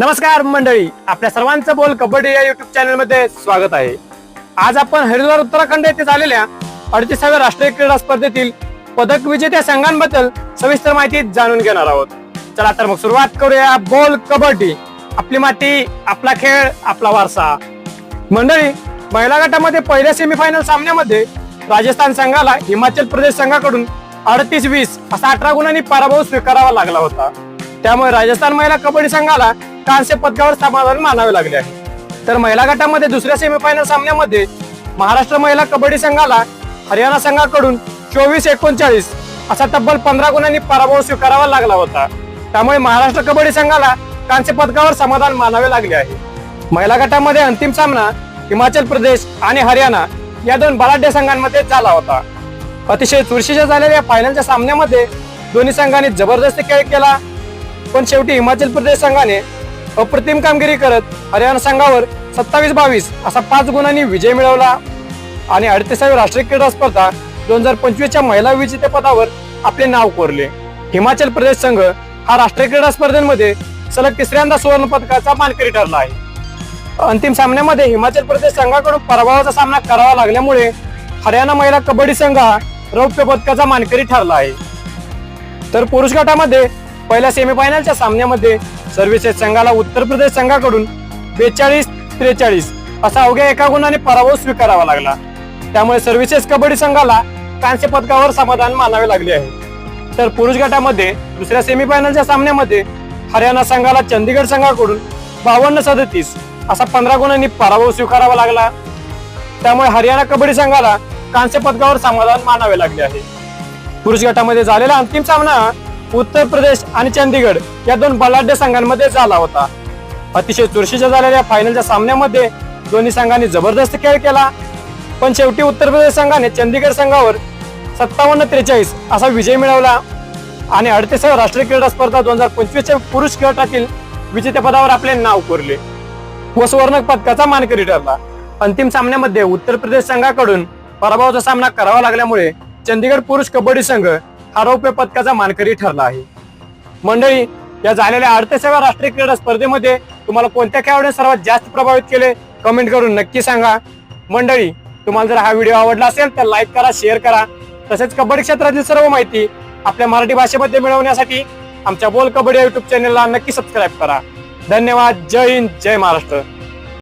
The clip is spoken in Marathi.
नमस्कार मंडळी आपल्या सर्वांचं बोल कबड्डी या युट्यूब चॅनलमध्ये स्वागत आहे. आज आपण हरिद्वार उत्तराखंड येथे झालेल्या अडतीसाव्या राष्ट्रीय क्रीडा स्पर्धेतील पदक विजेत्या संघांबद्दल सविस्तर माहिती जाणून घेणार आहोत. चला तर मग सुरुवात करूया बोल कबड्डी. आपली माती आपला खेळ आपला वारसा. मंडळी महिला गटामध्ये पहिल्या सेमीफायनल सामन्यामध्ये राजस्थान संघाला हिमाचल प्रदेश संघाकडून अडतीस वीस असा अठरा गुणांनी पराभव स्वीकारावा लागला होता. त्यामुळे राजस्थान महिला कबड्डी संघाला कांस्य पदकावर समाधान मानावे लागले आहे. तर महिला गटामध्ये दुसऱ्या सेमीफायनल सामन्यामध्ये महाराष्ट्र महिला कबड्डी संघाला हरियाणा संघाकडून चोवीस एकोणचाळीस असा तब्बल पंधरा गुणांनी पराभव स्वीकारावा लागला होता. त्यामुळे महाराष्ट्र कबड्डी संघाला कांस्य पदकावर समाधान मानावे लागले आहे. महिला गटामध्ये अंतिम सामना हिमाचल प्रदेश आणि हरियाणा या दोन बलाढ्य संघांमध्ये झाला होता. अतिशय चुरशीच्या झालेल्या फायनलच्या सामन्यामध्ये दोन्ही संघांनी जबरदस्त खेळ केला. पण शेवटी हिमाचल प्रदेश संघाने अप्रतिम कामगिरी करत हरियाणा संघावर सत्तावीस बावीस असा पाच गुणांनी विजय मिळवला. आणि अडतीसावी राष्ट्रीय क्रीडा स्पर्धा दोन हजार पंचवीसच्या महिला विजेतेपदावर आपले नाव कोरले. हिमाचल प्रदेश संघ हा राष्ट्रीय क्रीडा स्पर्धेमध्ये सलग तिसऱ्यांदा सुवर्ण पदकाचा मानकरी ठरला आहे. अंतिम सामन्यामध्ये हिमाचल प्रदेश संघाकडून पराभवाचा सामना करावा लागल्यामुळे हरियाणा महिला कबड्डी संघ हा रौप्य पदकाचा मानकरी ठरला आहे. तर पुरुष गटामध्ये पहिल्या सेमीफायनलच्या सामन्यामध्ये सर्व्हिसेस संघाला उत्तर प्रदेश संघाकडून बेचाळीस त्रेचाळीस असा अवघ्या एका गुणाने पराभव स्वीकारावा लागला. त्यामुळे सर्व्हिसेस कबड्डी संघाला कांस्य पदकावर समाधान मानावे लागले आहे. तर पुरुष गटामध्ये दुसऱ्या सेमीफायनलच्या सामन्यामध्ये हरियाणा संघाला चंदीगड संघाकडून बावन्न सदतीस असा पंधरा गुणांनी पराभव स्वीकारावा लागला. त्यामुळे हरियाणा कबड्डी संघाला कांस्य पदकावर समाधान मानावे लागले आहे. पुरुष गटामध्ये झालेला अंतिम सामना उत्तर प्रदेश आणि चंदीगड या दोन बलाढ्य संघांमध्ये झाला होता. अतिशय चुरशीच्या झालेल्या फायनलच्या सामन्यामध्ये दोन्ही संघांनी जबरदस्त खेळ केला. पण शेवटी उत्तर प्रदेश संघाने चंदीगड संघावर सत्तावन्न त्रेचाळीस असा विजय मिळवला. आणि अडतीसाव्या राष्ट्रीय क्रीडा स्पर्धा दोन हजार पंचवीसच्या पुरुष गटातील विजेतेपदावर आपले नाव कोरले. व सुवर्ण पदकाचा मानकरी ठरला. अंतिम सामन्यामध्ये उत्तर प्रदेश संघाकडून पराभवाचा सामना करावा लागल्यामुळे चंदीगड पुरुष कबड्डी संघ हा रौप्य पदकाचा मानकरी ठरला आहे. मंडळी या झालेल्या अडतीसाव्या राष्ट्रीय क्रीडा स्पर्धेमध्ये तुम्हाला कोणत्या खेळाडूने सर्वात जास्त प्रभावित केले कमेंट करून नक्की सांगा. मंडळी तुम्हाला जर हा व्हिडिओ आवडला असेल तर लाईक करा शेअर करा. तसेच कबड्डी क्षेत्रातील सर्व माहिती आपल्या मराठी भाषेमध्ये मिळवण्यासाठी आमच्या बोल कबड्डी युट्यूब चॅनलला नक्की सबस्क्राईब करा. धन्यवाद. जय हिंद. जय महाराष्ट्र.